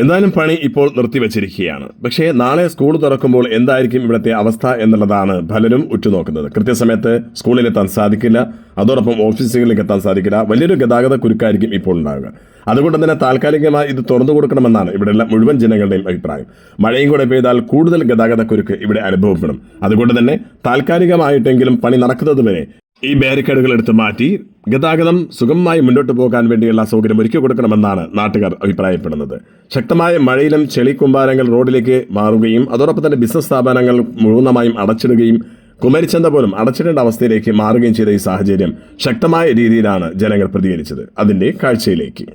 എന്തായാലും പണി ഇപ്പോൾ നിർത്തിവച്ചിരിക്കുകയാണ്. പക്ഷേ നാളെ സ്കൂൾ തുറക്കുമ്പോൾ എന്തായിരിക്കും ഇവിടുത്തെ അവസ്ഥ എന്നുള്ളതാണ് പലരും ഉറ്റുനോക്കുന്നത്. കൃത്യസമയത്ത് സ്കൂളിലെത്താൻ സാധിക്കില്ല. അതോടൊപ്പം ഓഫീസുകളിലേക്ക് എത്താൻ സാധിക്കില്ല. വലിയൊരു ഗതാഗത കുരുക്കായിരിക്കും ഇപ്പോൾ ഉണ്ടാവുക. അതുകൊണ്ട് തന്നെ താൽക്കാലികമായി ഇത് തുറന്നു കൊടുക്കണമെന്നാണ് ഇവിടെയുള്ള മുഴുവൻ ജനങ്ങളുടെയും അഭിപ്രായം. മഴയും കൂടെ പെയ്താൽ കൂടുതൽ ഗതാഗത കുരുക്ക് ഇവിടെ അനുഭവപ്പെടും. അതുകൊണ്ട് തന്നെ താൽക്കാലികമായിട്ടെങ്കിലും പണി നടക്കുന്നതുവരെ ഈ ബാരിക്കേഡുകൾ എടുത്ത് മാറ്റി ഗതാഗതം സുഗമമായി മുന്നോട്ട് പോകാൻ വേണ്ടിയുള്ള സൗകര്യം ഒരുക്കി കൊടുക്കണമെന്നാണ് നാട്ടുകാർ അഭിപ്രായപ്പെടുന്നത്. ശക്തമായ മഴയിലും ചെളിക്കുമ്പാരങ്ങൾ റോഡിലേക്ക് മാറുകയും അതോടൊപ്പം തന്നെ ബിസിനസ് സ്ഥാപനങ്ങൾ പൂർണമായും അടച്ചിടുകയും കുമരിച്ചന്ത പോലും അടച്ചിടേണ്ട അവസ്ഥയിലേക്ക് മാറുകയും ചെയ്ത ഈ സാഹചര്യം ശക്തമായ രീതിയിലാണ് ജനങ്ങൾ പ്രതികരിച്ചത്. അതിന്റെ കാഴ്ചയിലേക്ക്.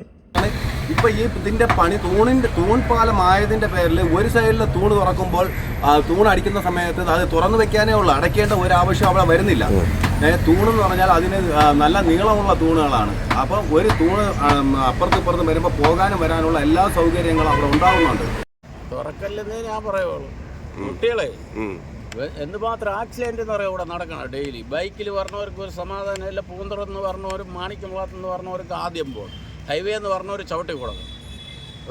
ഇപ്പൊ ഈ ഇതിന്റെ പണി തൂണിന്റെ തൂൺ പാലം ആയതിന്റെ പേരിൽ ഒരു സൈഡിലെ തൂണ് തുറക്കുമ്പോൾ തൂൺ അടിക്കുന്ന സമയത്ത് അത് തുറന്നു വെക്കാനേ ഉള്ളൂ. അടയ്ക്കേണ്ട ഒരു ആവശ്യം അവിടെ വരുന്നില്ല. തൂണെന്ന് പറഞ്ഞാൽ അതിന് നല്ല നീളമുള്ള തൂണുകളാണ്. അപ്പം ഒരു തൂണ് അപ്പുറത്തും ഇപ്പുറത്തും വരുമ്പോൾ പോകാനും വരാനുള്ള എല്ലാ സൗകര്യങ്ങളും അവിടെ ഉണ്ടാകുന്നുണ്ട് തുറക്കല്ലെന്നേ ഞാൻ പറയുള്ളൂ. കുട്ടികളെ എന്ന് മാത്രം ആക്സിഡന്റ് എന്ന് പറയാം ഇവിടെ നടക്കണം ഡെയിലി ബൈക്കിൽ പറഞ്ഞവർക്ക് ഒരു സമാധാനമില്ല പൂന്തറന്ന് പറഞ്ഞവരും മാണിക്കംകുളത്ത് എന്ന് പറഞ്ഞവർക്ക് ആദ്യം പോകും ഹൈവേ എന്ന് പറഞ്ഞവർ ചവിട്ടി കൊടുക്കും.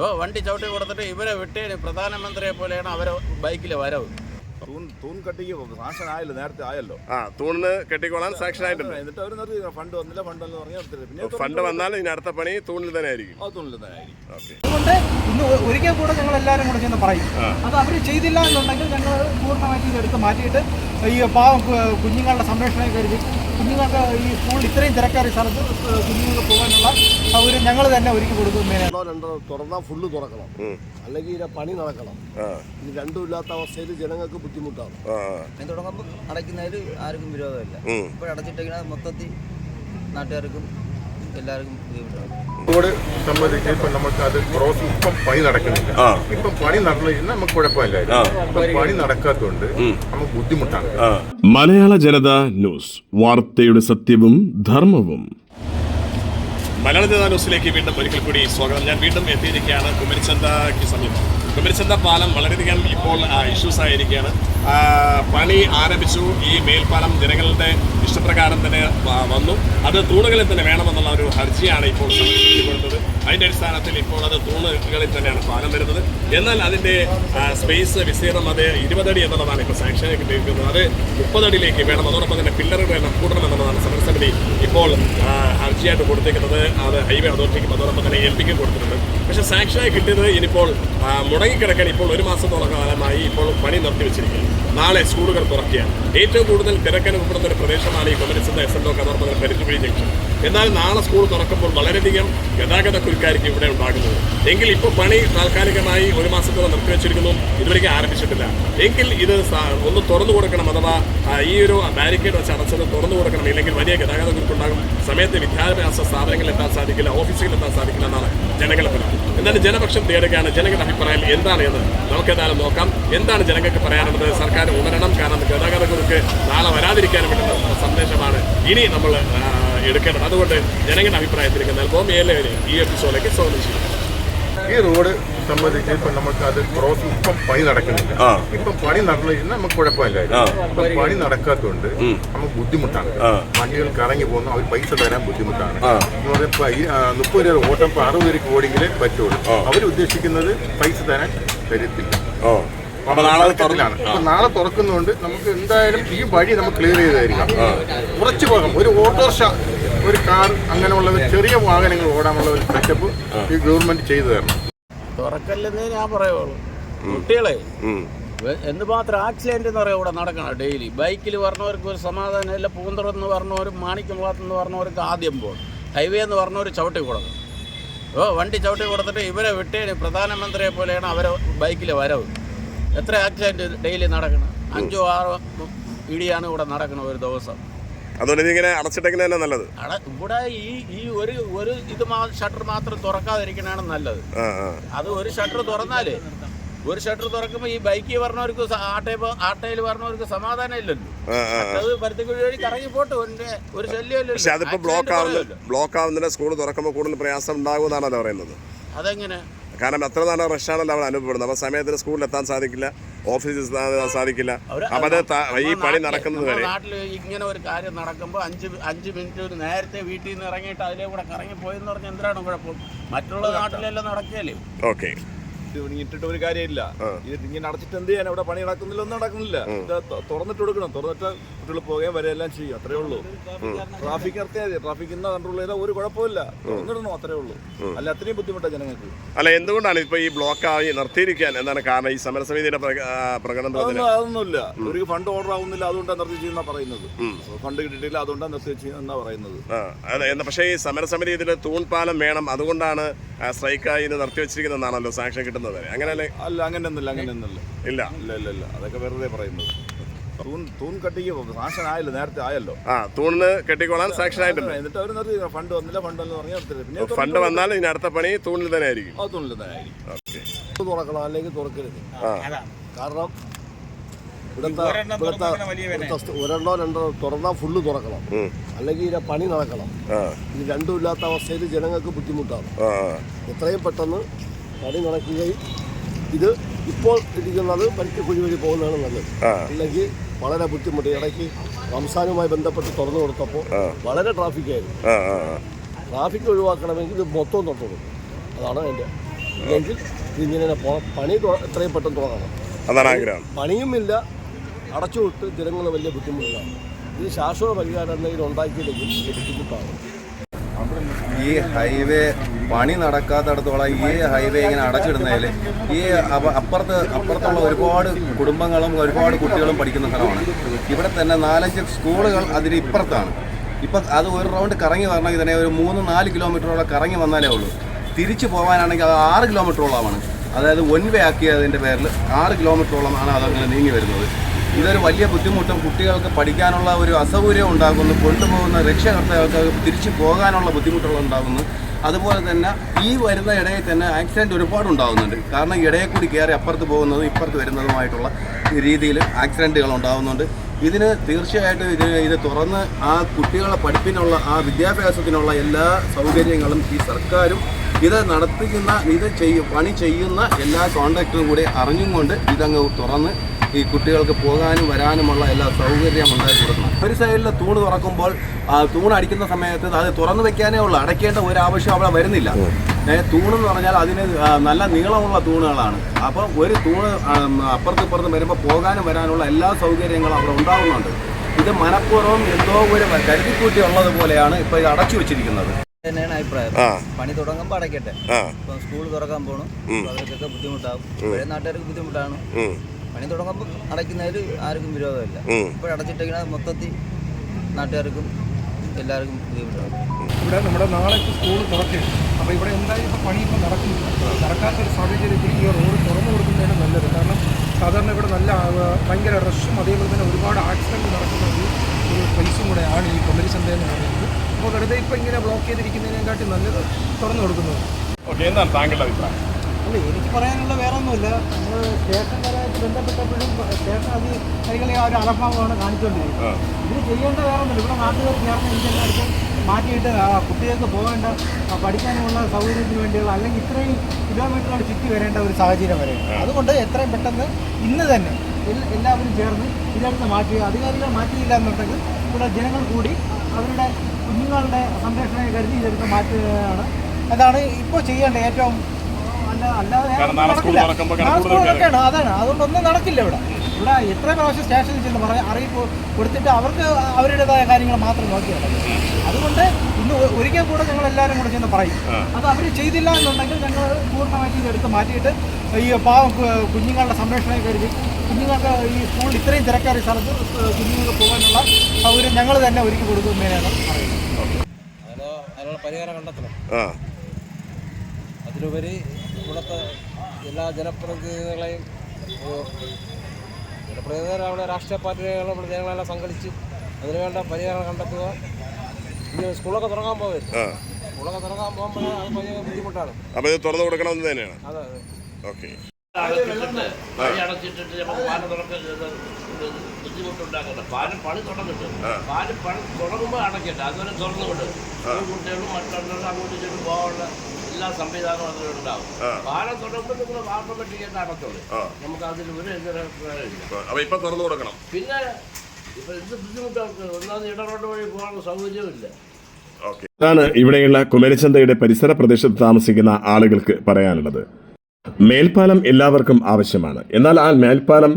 ഓ വണ്ടി ചവിട്ടി കൊടുത്തിട്ട് ഇവരെ വിട്ടേന് പ്രധാനമന്ത്രിയെ പോലെയാണ് അവരെ ബൈക്കിൽ വരവ്. തൂൺ തൂൺ കട്ടിക്ക് സാങ്ഷൻ ആയല്ലോ നേരത്തെ ആയല്ലോ. ആ തൂണിന് കെട്ടിക്കോളാൻ സാക്ഷൻ ആയിട്ടുണ്ട്. എന്നിട്ട് അവർ നിർത്തി ഫണ്ട് വന്നില്ല ഫണ്ട് എന്ന് പറഞ്ഞാൽ നിർത്തില്ല. പിന്നെ ഫണ്ട് വന്നാൽ ഇനി അടുത്ത പണി തൂണിൽ തന്നെ ആയിരിക്കും. ആ തൂണിൽ തന്നെ ആയിരിക്കും. അതുകൊണ്ട് ഇന്ന് ഒരിക്കൽ കൂടെ ഞങ്ങൾ എല്ലാവരും കൂടെ ചെന്ന് പറയും. അത് അവർ ചെയ്തില്ല എന്നുണ്ടെങ്കിൽ ഞങ്ങൾ പൂർണമായിട്ട് ഇതെടുത്ത് മാറ്റിയിട്ട് ഈ പാവം കുഞ്ഞുങ്ങളുടെ സംരക്ഷണം കരുതി കുഞ്ഞുങ്ങൾക്ക് ഈ സ്കൂളിൽ ഇത്രയും തിരക്കാറി സ്ഥലത്ത് കുഞ്ഞുങ്ങൾക്ക് പോകാനുള്ള സൗകര്യം ഞങ്ങൾ തന്നെ ഒരുക്കി കൊടുക്കും രണ്ടോ തുറന്നാൽ ഫുള്ള് തുറക്കണം. അല്ലെങ്കിൽ ഇതിന്റെ പണി നടക്കണം. ഇത് രണ്ടും ഇല്ലാത്ത അവസ്ഥയിൽ ജനങ്ങൾക്ക് ബുദ്ധിമുട്ടാണ്. അതിന് തുടങ്ങുമ്പോൾ അടയ്ക്കുന്നതിൽ ആർക്കും വിരോധമില്ല. ഇപ്പോൾ അടച്ചിട്ടിങ്ങനെ മൊത്തത്തിൽ നാട്ടുകാർക്കും എല്ലാവർക്കും ബുദ്ധിമുട്ടാണ്. റോഡ് സംബന്ധിച്ച് ഇപ്പൊ നമുക്ക് അത് ക്രോസ് ഇപ്പം പണി നടക്കുന്നില്ല. ഇപ്പം പണി നടന്നു കഴിഞ്ഞാൽ നമുക്ക് പണി നടക്കാത്തതുകൊണ്ട് നമുക്ക് ബുദ്ധിമുട്ടാണ്. മലയാള ജനത ന്യൂസ്. വാർത്തയുടെ സത്യവും ധർമ്മവും. മലയാള ജനത ന്യൂസിലേക്ക് വീണ്ടും ഒരിക്കൽ കൂടി സ്വാഗതം. ഞാൻ വീണ്ടും എത്തിയിരിക്കുകയാണ്. കുമരിച്ചന്തയ്ക്ക് സമീപം. കുമരിച്ചന്ത പാലം വളരെയധികം ഇപ്പോൾ ഇഷ്യൂസ് ആയിരിക്കുകയാണ്. പണി ആരംഭിച്ചു. ഈ മേൽപ്പാലം ജനങ്ങളുടെ ഇഷ്ടപ്രകാരം തന്നെ വന്നു. അത് തൂണുകളിൽ തന്നെ വേണമെന്നുള്ള ഒരു ഹർജിയാണ് ഇപ്പോൾ കൊടുത്തത് അതിന്റെ അടിസ്ഥാനത്തിൽ ഇപ്പോൾ അത് തൂണുകളിൽ തന്നെയാണ് പാലം വരുന്നത്. എന്നാൽ അതിന്റെ സ്പേസ് വിസ്തീർണം അത് ഇരുപതടി എന്നുള്ളതാണ് ഇപ്പോൾ സാങ്ഷൻ കിട്ടിയിരിക്കുന്നത് അത് മുപ്പതടിയിലേക്ക് വേണം. അതോടൊപ്പം തന്നെ പില്ലറുകൾ എണ്ണം കൂടണമെന്നുള്ളതാണ് സമരസമിതി ഇപ്പോൾ ഹർജിയായിട്ട് കൊടുത്തേക്കുന്നത് അത് ഹൈവേ അതോറിറ്റിക്കും അതോടൊപ്പം തന്നെ എൽ പിക്കും കൊടുത്തിട്ടുണ്ട്. പക്ഷേ സാങ്ഷനായി കിട്ടിയത് ഇനിയിപ്പോൾ ആ, മുടങ്ങിക്കിടക്കാൻ ഇപ്പോൾ ഒരു മാസത്തോളം കാലമായി ഇപ്പോൾ പണി നിർത്തി നിർത്തിവെച്ചിരിക്കുകയാണ് നാളെ സ്കൂളുകൾ തുറക്കുകയാണ്. ഏറ്റവും കൂടുതൽ തിരക്കനുഭവപ്പെടുന്ന ഒരു പ്രദേശമാണ് ഈ കൊമരിച്ചത് എസ് എൻ ഡോ കഥാർത്ഥങ്ങൾ തന്നെ ജംഗ്ഷൻ. എന്നാൽ നാളെ സ്കൂൾ തുറക്കുമ്പോൾ വളരെയധികം ഗതാഗത കുരുക്കായിരിക്കും ഇവിടെ ഉണ്ടാകുന്നത്. എങ്കിൽ ഇപ്പോൾ പണി താൽക്കാലികമായി ഒരു മാസത്തോളം നിർത്തിവെച്ചിരിക്കുന്നു ഇതുവരെയ്ക്ക് ആരംഭിച്ചിട്ടില്ല. എങ്കിൽ ഇത് ഒന്ന് തുറന്നു കൊടുക്കണം അഥവാ ഈ ഒരു ബാരിക്കേഡ് വെച്ച് അടച്ചത് തുറന്നു കൊടുക്കണം. ഇല്ലെങ്കിൽ വലിയ ഗതാഗത കുരുക്കുണ്ടാകും. സമയത്ത് വിദ്യാഭ്യാസ സ്ഥാപനങ്ങളിൽ എത്താൻ സാധിക്കില്ല ഓഫീസുകളിൽ എത്താൻ സാധിക്കില്ല എന്നാണ് ജനങ്ങളുടെ പരാതി എന്തായാലും ജനപക്ഷം തേടുകയാണ് ജനങ്ങളുടെ അഭിപ്രായം എന്താണ് എന്ന് നമുക്ക് ഏതായാലും നോക്കാം. എന്താണ് ജനങ്ങൾക്ക് പറയാനുള്ളത്? സർക്കാർ ഉണരണം. കാരണം ഗതാഗത കുറിപ്പ് നാളെ വരാതിരിക്കാൻ വേണ്ടുന്ന സന്ദേശമാണ് ഇനി നമ്മൾ എടുക്കേണ്ടത്. അതുകൊണ്ട് ജനങ്ങളുടെ അഭിപ്രായത്തിലേക്ക് നൽകുമ്പോൾ മേലെ ഈ എപ്പിസോഡിലേക്ക് സ്വാഗതം ചെയ്യും ഈ റോഡ് സംബന്ധിച്ച് ഇപ്പൊ നമുക്ക് അത് ക്രോസ് ഇപ്പം പണി നടക്കുന്നില്ല. ഇപ്പൊ പണി നടന്നു കഴിഞ്ഞാൽ നമുക്ക് കുഴപ്പമില്ലായിരുന്നു ഇപ്പൊ പണി നടക്കാത്തതുകൊണ്ട് നമുക്ക് ബുദ്ധിമുട്ടാണ്. വണ്ടികൾ കറങ്ങി പോകുന്ന അവർ പൈസ തരാൻ ബുദ്ധിമുട്ടാണ്. മുപ്പത് രൂപ ഓട്ടം ഇപ്പൊ അറുപത് രൂപ ഓടിയെങ്കിലേ പറ്റുള്ളൂ. അവർ ഉദ്ദേശിക്കുന്നത് പൈസ തരാൻ തരത്തില്ല. നാളെ തുറക്കുന്നതുകൊണ്ട് നമുക്ക് എന്തായാലും ഈ വഴി നമുക്ക് ക്ലിയർ ചെയ്തായിരിക്കാം. കുറച്ച് ഭാഗം ഒരു ഓട്ടോറിക്ഷ ഒരു കാർ അങ്ങനെയുള്ള ചെറിയ വാഹനങ്ങൾ ഓടാനുള്ള ഒരു സെറ്റപ്പ് ഈ ഗവൺമെന്റ് ചെയ്തു തരണം. തുറക്കല്ലെന്നേ ഞാൻ പറയുള്ളൂ. കുട്ടികളെ എന്ന് മാത്രം ആക്സിഡന്റ് എന്ന് പറയാം ഇവിടെ നടക്കണം ഡെയിലി ബൈക്കിൽ പറഞ്ഞവർക്ക് ഒരു സമാധാനമില്ല പൂന്തറന്ന് പറഞ്ഞവരും മാണിക്കംകുളത്ത് എന്ന് പറഞ്ഞവർക്ക് ആദ്യം പോകും ഹൈവേ എന്ന് പറഞ്ഞവർ ചവിട്ടി കൊടുക്കും. ഓ വണ്ടി ചവിട്ടി കൊടുത്തിട്ട് ഇവരെ വിട്ടേന് പ്രധാനമന്ത്രിയെ പോലെയാണ് അവരെ ബൈക്കിൽ വരവ്. എത്ര ആക്സിഡന്റ് ഡെയിലി നടക്കണം? അഞ്ചോ ആറോ ഇടിയാണ് ഇവിടെ നടക്കുന്നത് ഒരു ദിവസം. അതുകൊണ്ട് ഇങ്ങനെ അടച്ചിട്ടെങ്കിൽ തന്നെ നല്ലത് ഇവിടെ ഈ ഈ ഒരു ഒരു ഇത് ഷട്ടർ മാത്രം തുറക്കാതിരിക്കണാണ് നല്ലത്. അത് ഒരു ഷട്ടർ തുറന്നാൽ ഒരു ഷട്ടർ തുറക്കുമ്പോൾ ഈ ബൈക്കിൽ പറഞ്ഞവർക്ക് ആട്ടയിൽ ആട്ടയിൽ പറഞ്ഞവർക്ക് സമാധാനം ഇല്ലല്ലോ. അത് പരുത്തിക്കുഴി വഴി കറങ്ങി പോട്ടെ ഒരു ഒരു ശല്യം പക്ഷെ അതിപ്പോ ബ്ലോക്ക് ആവുന്ന ബ്ലോക്ക് ആവുന്നില്ല സ്കൂൾ തുറക്കുമ്പോൾ കൂടുതൽ പ്രയാസം ഉണ്ടാകുമെന്നാണല്ലോ പറയുന്നത്. അതെങ്ങനെ? കാരണം എത്ര റഷ് റഷാണല്ലോ അവിടെ അനുഭവപ്പെടുന്നത്. അപ്പോൾ സമയത്തിന് സ്കൂളിൽ എത്താൻ സാധിക്കില്ല. ഓഫീസിൽ സാധിക്കില്ല അപ്പം അത് ഈ പണി നടക്കുന്നത് വരെ നാട്ടിൽ ഇങ്ങനെ ഒരു കാര്യം നടക്കുമ്പോൾ അഞ്ച് അഞ്ച് മിനിറ്റ് ഒരു നേരത്തെ വീട്ടിൽ നിന്ന് ഇറങ്ങിയിട്ട് അതിലേ കൂടെ കറങ്ങി പോയെന്ന് പറഞ്ഞാൽ എന്തിനാണ് കുഴപ്പം? മറ്റുള്ള നാട്ടിലെല്ലാം നടക്കുകയല്ലേ? ഓക്കെ. ഇട്ടിട്ട് ഒരു കാര്യമില്ല. ഇത് ഇങ്ങനെ അടച്ചിട്ട് എന്ത് ചെയ്യാൻ അവിടെ പണി നടക്കുന്നില്ല ഒന്നും നടക്കുന്നില്ല. ഇത് തുറന്നിട്ട് കൊടുക്കണം. തുറന്നിട്ട് കുട്ടികൾ പോകുകയും വരെയെല്ലാം ചെയ്യും. അത്രേ ഉള്ളൂ. ട്രാഫിക് നടത്തിയാൽ മതി. ട്രാഫിക് ഇന്ന കൺട്രോൾ ചെയ്താൽ ഒരു കുഴപ്പമില്ല തുറന്നിടണം അത്രേ ഉള്ളൂ. അല്ല അത്രയും ബുദ്ധിമുട്ടാണ് ജനങ്ങൾക്ക്. അല്ല എന്തുകൊണ്ടാണ് ഇപ്പൊ ഈ ബ്ലോക്ക് ആയി നിർത്തിയിരിക്കാൻ? എന്താണ് കാരണം? ഈ സമരസമിതിയുടെ പ്രകടനം അതൊന്നുമില്ല. ഒരു ഫണ്ട് ഓർഡർ ആവുന്നില്ല അതുകൊണ്ടാണ് നിർത്തി ചെയ്യുന്ന പറയുന്നത്. ഫണ്ട് കിട്ടിയിട്ടില്ല അതുകൊണ്ടാണ് നിർത്തി ചെയ്യുന്ന പറയുന്നത്. പക്ഷേ ഈ സമരസമിതി ഇതിൽ തൂൺപാലം വേണം. അതുകൊണ്ടാണ് സ്ട്രൈക്കായി ഇത് നിർത്തി വെച്ചിരിക്കുന്നതാണല്ലോ സാക്ഷ്യം കിട്ടുന്നത്. അങ്ങനെയല്ലേ അല്ല അങ്ങനെ ഒന്നുമില്ല അങ്ങനെ ഒന്നുമില്ല ഇല്ല. ഇല്ല ഇല്ല ഇല്ല. അതൊക്കെ വെറുതെ പറയുന്നത്. തൂൺ തൂൺ കട്ടിക്ക് സാങ്ഷൻ ആയല്ലോ നേരത്തെ ആയല്ലോ. ആ തൂണിന് കെട്ടിക്കോളാൻ സാക്ഷൻ ആയിട്ടുണ്ട് എന്നിട്ട് അവർ നിർത്തി ഫണ്ട് വന്നില്ല ഫണ്ട് എന്ന് പറഞ്ഞാൽ പിന്നെ ഫണ്ട് വന്നാൽ ഇനി അടുത്ത പണി തൂണിൽ തന്നെ ആയിരിക്കും. ആ തൂണിൽ തന്നെ ആയിരിക്കും. ഓക്കെ. തുറക്കണം അല്ലെങ്കിൽ തുറക്കരുത്. കാരണം ഒരെണ്ണോ രണ്ടോ തുറന്നാൽ ഫുള്ള് തുറക്കണം. അല്ലെങ്കിൽ ഇതിന്റെ പണി നടക്കണം. ഇത് രണ്ടും ഇല്ലാത്ത അവസ്ഥയിൽ ജനങ്ങൾക്ക് ബുദ്ധിമുട്ടാണ്. ആ. എത്രയും പെട്ടെന്ന് പണി നടക്കുകയും ഇത് ഇപ്പോൾ ഇരിക്കുന്നത് പരിക്ക് കുഴി വഴി പോകുന്നതാണ് നല്ലത്. അല്ലെങ്കിൽ വളരെ ബുദ്ധിമുട്ട്. ഇടയ്ക്ക് റംസാനുമായി ബന്ധപ്പെട്ട് തുറന്നു കൊടുത്തപ്പോൾ വളരെ ട്രാഫിക്കായിരുന്നു ആ ആ ആ. ട്രാഫിക് ഒഴിവാക്കണമെങ്കിൽ ഇത് മൊത്തം തൊട്ടു അതാണ് എന്റെ ഇല്ലെങ്കിൽ ഇതിങ്ങനെ പോ പണി. എത്രയും പെട്ടെന്ന് തുടങ്ങണം. അതാണ് ആഗ്രഹം. പണിയുമില്ല. അടച്ചുവിട്ട് ജനങ്ങൾ വലിയ ബുദ്ധിമുട്ടിലാണ്. ഇത് ശാശ്വത പരിഹാരം എന്തെങ്കിലും ഉണ്ടാക്കിയില്ലെങ്കിൽ ബുദ്ധിമുട്ടാണ്. ഈ ഹൈവേ പണി നടക്കാത്തടത്തോളം ഈ ഹൈവേ ഇങ്ങനെ അടച്ചിടുന്നതിൽ ഈ അപ- അപ്പുറത്ത് അപ്പുറത്തുള്ള ഒരുപാട് കുടുംബങ്ങളും ഒരുപാട് കുട്ടികളും പഠിക്കുന്ന സ്ഥലമാണ്. ഇവിടെ തന്നെ നാലഞ്ച് സ്കൂളുകൾ അതിന് ഇപ്പുറത്താണ്. ഇപ്പം അത് ഒരു റൗണ്ട് കറങ്ങി വരണമെങ്കിൽ തന്നെ ഒരു മൂന്ന് നാല് കിലോമീറ്ററോളം കറങ്ങി വന്നാലേ ഉള്ളൂ. തിരിച്ചു പോകാനാണെങ്കിൽ അത് ആറ് കിലോമീറ്ററോളമാണ്. അതായത് വൺ വേ ആക്കിയതിന്റെ പേരിൽ ആറ് കിലോമീറ്ററോളമാണ് അതങ്ങനെ നീങ്ങി വരുന്നത്. ഇതൊരു വലിയ ബുദ്ധിമുട്ടും കുട്ടികൾക്ക് പഠിക്കാനുള്ള ഒരു അസൗകര്യം ഉണ്ടാകുന്നു കൊണ്ടുപോകുന്ന രക്ഷകർത്താക്കൾക്ക് തിരിച്ചു പോകാനുള്ള ബുദ്ധിമുട്ടുകൾ ഉണ്ടാകുന്നു അതുപോലെ തന്നെ ഈ വരുന്ന ഇടയിൽ തന്നെ ആക്സിഡന്റ് ഒരുപാട് ഉണ്ടാകുന്നുണ്ട് കാരണം ഇടയിൽ കൂടി കയറി അപ്പുറത്ത് പോകുന്നതും ഇപ്പുറത്ത് വരുന്നതുമായിട്ടുള്ള രീതിയിൽ ആക്സിഡന്റുകൾ ഉണ്ടാകുന്നുണ്ട് ഇതിന് തീർച്ചയായിട്ടും ഇത് ഇത് തുറന്ന് ആ കുട്ടികളെ പഠിപ്പിനുള്ള ആ വിദ്യാഭ്യാസത്തിനുള്ള എല്ലാ സൗകര്യങ്ങളും ഈ സർക്കാരും ഇത് നടത്തിക്കുന്ന ഇത് ചെയ്യും പണി ചെയ്യുന്ന എല്ലാ കോൺട്രാക്ടറും കൂടി അറിഞ്ഞും കൊണ്ട് ഇതങ്ങ് തുറന്ന് ഈ കുട്ടികൾക്ക് പോകാനും വരാനുമുള്ള എല്ലാ സൗകര്യം ഉണ്ടാക്കി കൊടുക്കണം. ഒരു സൈഡിൽ തൂണ് തുറക്കുമ്പോൾ തൂണ് അടിക്കുന്ന സമയത്ത് അത് തുറന്നു വെക്കാനേ ഉള്ളൂ. അടയ്ക്കേണ്ട ഒരു ആവശ്യം അവിടെ വരുന്നില്ല. തൂണെന്ന് പറഞ്ഞാൽ അതിന് നല്ല നീളമുള്ള തൂണുകളാണ്. അപ്പം ഒരു തൂണ് അപ്പുറത്ത് ഇപ്പുറത്ത് വരുമ്പോൾ പോകാനും വരാനുള്ള എല്ലാ സൗകര്യങ്ങളും അവിടെ ഉണ്ടാകുന്നുണ്ട് ഇത് മനഃപൂർവം എന്തോ ഒരു കരുതിക്കൂട്ടി ഉള്ളതുപോലെയാണ് ഇപ്പോൾ ഇത് അടച്ചു വെച്ചിരിക്കുന്നത്. തന്നെയാണ് അഭിപ്രായം. ആ. പണി തുടങ്ങുമ്പോൾ അടയ്ക്കട്ടെ ഇപ്പം സ്കൂൾ തുറക്കാൻ പോണു. അവർക്കൊക്കെ ബുദ്ധിമുട്ടാവും. പഴയ നാട്ടുകാർക്ക് ബുദ്ധിമുട്ടാണ്. പണി തുടങ്ങുമ്പോൾ അടയ്ക്കുന്നതിൽ ആർക്കും വിരോധമില്ല. ഇപ്പോൾ മൊത്തത്തിൽ നാട്ടുകാർക്കും എല്ലാവർക്കും ബുദ്ധിമുട്ടാവും ഇവിടെ നമ്മുടെ നാളെ സ്കൂൾ തുറക്കും. അപ്പോൾ ഇവിടെ എന്തായാലും ഇപ്പോൾ പണി ഇപ്പോൾ നടക്കുന്നില്ല നടക്കാത്തൊരു സാഹചര്യത്തിൽ ഈ റോഡ് തുറന്നു കൊടുക്കുന്നതിന് നല്ലത്. കാരണം സാധാരണ ഇവിടെ നല്ല ഭയങ്കര റഷും അതേപോലെ തന്നെ ഒരുപാട് ആക്സിഡന്റ് നടക്കുന്ന ഒരു ഒരു പ്ലേസും കൂടെ ആണ് ഈ കൊല്ലരി ചന്ത എന്ന് പറയുന്നത്. അപ്പോൾ വെറുതെ ഇപ്പോൾ ഇങ്ങനെ ബ്ലോക്ക് ചെയ്തിരിക്കുന്നതിനെക്കാട്ടി നല്ലത് തുറന്നു കൊടുക്കുന്നത് ഓക്കെ എന്താണ് താങ്കളുടെ അഭിപ്രായം? അല്ല എനിക്ക് പറയാനുള്ള വേറെ ഒന്നുമില്ല നമ്മൾ സ്റ്റേഷൻ വരെ ബന്ധപ്പെട്ടപ്പോഴും സ്റ്റേഷൻ അത് കൈകളെ ആ ഒരു അലഭാവമാണ് കാണിച്ചുകൊണ്ടിരിക്കുന്നത്. ഇത് ചെയ്യേണ്ട വേറെ ഒന്നുമില്ല ഇവിടെ നാട്ടുകാർ ചേർന്ന് ഇതിനെല്ലാവർക്കും മാറ്റിയിട്ട് ആ കുട്ടികൾക്ക് പോകേണ്ട പഠിക്കാനുമുള്ള സൗകര്യത്തിന് വേണ്ടിയുള്ള അല്ലെങ്കിൽ ഇത്രയും കിലോമീറ്ററുകൾ ചുറ്റി വരേണ്ട ഒരു സാഹചര്യം വരെ. അതുകൊണ്ട് എത്രയും പെട്ടെന്ന് ഇന്ന് തന്നെ എല്ലാവരും ചേർന്ന് ഇതെടുത്ത് മാറ്റി അധികാരികളെ മാറ്റിയില്ല എന്നുണ്ടെങ്കിൽ ഇവിടെ ജനങ്ങൾ കൂടി അവരുടെ കുഞ്ഞുങ്ങളുടെ സംരക്ഷണം കരുതി ഇതെടുത്ത് മാറ്റുകയാണ്. അതാണ് ഇപ്പോൾ ചെയ്യേണ്ട ഏറ്റവും അല്ല അല്ലാതെ അതാണ്. അതുകൊണ്ടൊന്നും നടക്കില്ല ഇവിടെ. ഇവിടെ എത്ര പ്രാവശ്യം സ്റ്റേഷനിൽ ചെന്ന് പറയാം അറിയിപ്പ് കൊടുത്തിട്ട് അവർക്ക് അവരുടേതായ കാര്യങ്ങൾ മാത്രം നോക്കിയാൽ അതുകൊണ്ട് ഇന്ന് ഒരിക്കൽ കൂടെ ഞങ്ങൾ എല്ലാവരും കൂടെ ചെന്ന് പറയും. അത് അവർ ചെയ്തില്ല എന്നുണ്ടെങ്കിൽ ഞങ്ങൾ പൂർണമായിട്ട് ഇതെടുത്ത് മാറ്റിയിട്ട് ഈ പാവം കുഞ്ഞുങ്ങളുടെ സംരക്ഷണം കരുതി. കുഞ്ഞുങ്ങൾക്ക് ഈ സ്കൂളിൽ ഇത്രയും തിരക്കേറിയ സ്ഥലത്ത് കുഞ്ഞുങ്ങൾക്ക് പോകാനുള്ള സൗകര്യം ഞങ്ങൾ തന്നെ ഒരുക്കി കൊടുക്കുന്നതിനാണ് പറയുന്നത് അതിനുള്ള പരിഹാരം കണ്ടെത്തണം. അതിലുപരി ഇവിടുത്തെ എല്ലാ ജനപ്രതിനിധികളെയും ജനപ്രതിനിധികൾ അവിടെ രാഷ്ട്രീയ പാർട്ടികളെ ഇവിടെ ജനങ്ങളെല്ലാം സംഘടിച്ച് അതിനുവേണ്ട പരിഹാരം കണ്ടെത്തുക. ഇനി സ്കൂളൊക്കെ തുടങ്ങാൻ പോകരുത് സ്കൂളൊക്കെ തുടങ്ങാൻ പോകുമ്പോൾ അത് ഭയങ്കര ബുദ്ധിമുട്ടാണ്. അപ്പോൾ ഇത് തുറന്നു കൊടുക്കണമെന്ന് തന്നെയാണ്. അതെ അതെ. ഓക്കെ. പണി അടച്ചിട്ടിട്ട് നമുക്ക് പാലം പണി തുടങ്ങിട്ട് പാലം പണി തുടങ്ങുമ്പോൾ അടയ്ക്കട്ടെ അതുവരെ തുറന്നു വിടും കുട്ടികളും മറ്റുള്ളവരും അങ്ങോട്ടും ഇങ്ങോട്ടും പോകാനുള്ള എല്ലാ സംവിധാനവും അതിലുണ്ടാവും പാലം തുടങ്ങുമ്പോൾ നിങ്ങൾ ഓട്ടോമാറ്റിക്കായിട്ട് അടച്ചോളൂ. നമുക്ക് അതിൽ ഒരു എതിരഭിപ്രായമില്ല അപ്പോൾ ഇപ്പം തുറന്നു കൊടുക്കണം. പിന്നെ ഇപ്പൊ എന്ത് ബുദ്ധിമുട്ടാണ്? ഒന്നാമത് ഇടറോഡ് വഴി പോകാനുള്ള സൗകര്യമില്ല ഓക്കെ. ഇതാണ് ഇവിടെയുള്ള കുമരിചന്തയുടെ പരിസര പ്രദേശത്ത് താമസിക്കുന്ന ആളുകൾക്ക് പറയാനുള്ളത്. മേൽപ്പാലം എല്ലാവർക്കും ആവശ്യമാണ്. എന്നാൽ ആ മേൽപ്പാലം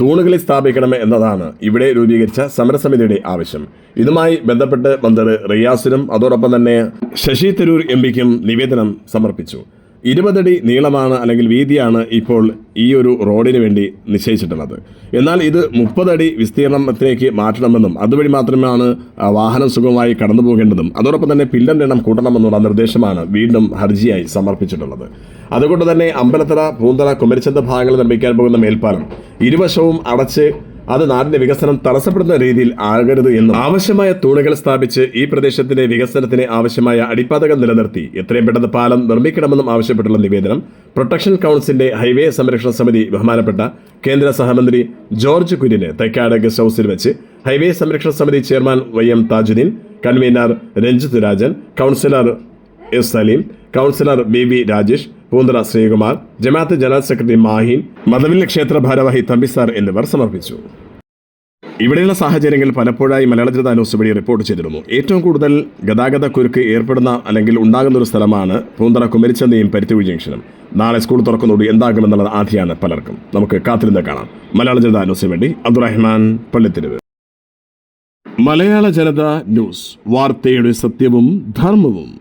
തൂണുകളിൽ സ്ഥാപിക്കണം എന്നതാണ് ഇവിടെ രൂപീകരിച്ച സമരസമിതിയുടെ ആവശ്യം. ഇതുമായി ബന്ധപ്പെട്ട് മന്ത്രി റിയാസിനും അതോടൊപ്പം തന്നെ ശശി തരൂർ എം പിക്കും നിവേദനം സമർപ്പിച്ചു. ഇരുപതടി നീളമാണ് അല്ലെങ്കിൽ വീതിയാണ് ഇപ്പോൾ ഈ ഒരു റോഡിന് വേണ്ടി നിശ്ചയിച്ചിട്ടുള്ളത്. എന്നാൽ ഇത് മുപ്പതടി വിസ്തീർണത്തിലേക്ക് മാറ്റണമെന്നും അതുവഴി മാത്രമാണ് വാഹനം സുഗമമായി കടന്നു പോകേണ്ടതും അതോടൊപ്പം തന്നെ പില്ലറിന്റെ എണ്ണം കൂട്ടണമെന്നുള്ള നിർദ്ദേശമാണ് വീണ്ടും ഹർജിയായി സമർപ്പിച്ചിട്ടുള്ളത്. അതുകൊണ്ട് തന്നെ അമ്പലത്തറ പൂന്തറ കുമരിച്ചന്ത ഭാഗങ്ങളിൽ നിർമ്മിക്കാൻ പോകുന്ന മേൽപ്പാലം ഇരുവശവും അടച്ച് അത് നാടിന്റെ വികസനം തടസ്സപ്പെടുന്ന രീതിയിൽ ആകരുത് എന്നും ആവശ്യമായ തൂണുകൾ സ്ഥാപിച്ച് ഈ പ്രദേശത്തിന്റെ വികസനത്തിന് ആവശ്യമായ അടിപ്പാതകൾ നിലനിർത്തി എത്രയും പെട്ടെന്ന് പാലം നിർമ്മിക്കണമെന്നും ആവശ്യപ്പെട്ടുള്ള നിവേദനം പ്രൊട്ടക്ഷൻ കൗൺസിലിന്റെ ഹൈവേ സംരക്ഷണ സമിതി ബഹുമാനപ്പെട്ട കേന്ദ്ര സഹമന്ത്രി ജോർജ് കുര്യന് തൈക്കാട് ഗസ്റ്റ് ഹൌസിൽ വെച്ച് ഹൈവേ സംരക്ഷണ സമിതി chairman Y M Thajudheen convener Ranjith Rajan councillor S Saleem councillor B V Rajesh Poonthura Sreekumar ജമാഅത്ത് ജനറൽ സെക്രട്ടറി മാഹിൻ മതവില്ല ക്ഷേത്ര ഭാരവാഹി തമ്പിസാർ എന്നിവർ സമർപ്പിച്ചു. ഇവിടെയുള്ള സാഹചര്യങ്ങൾ പലപ്പോഴായി മലയാള ജനത ന്യൂസ് വഴി റിപ്പോർട്ട് ചെയ്തിരുന്നു. ഏറ്റവും കൂടുതൽ ഗതാഗത കുരുക്ക് ഏർപ്പെടുന്ന അല്ലെങ്കിൽ ഉണ്ടാകുന്ന ഒരു സ്ഥലമാണ് പൂന്തറ കുമരിച്ചന്തയും പരുത്തിവി ജംഗ്ഷനും നാളെ സ്കൂൾ തുറക്കുന്നതോട് എന്താകുമെന്നുള്ളത് ആധിയാണ് പലർക്കും. നമുക്ക് കാത്തിരുന്ന് കാണാം. മലയാള ജനത ന്യൂസിന് വേണ്ടി അബ്ദുറഹ്മാൻ പള്ളിത്തെരുവ്. മലയാള ജനത ന്യൂസ് വാർത്തയുടെ സത്യവും ധർമ്മവും.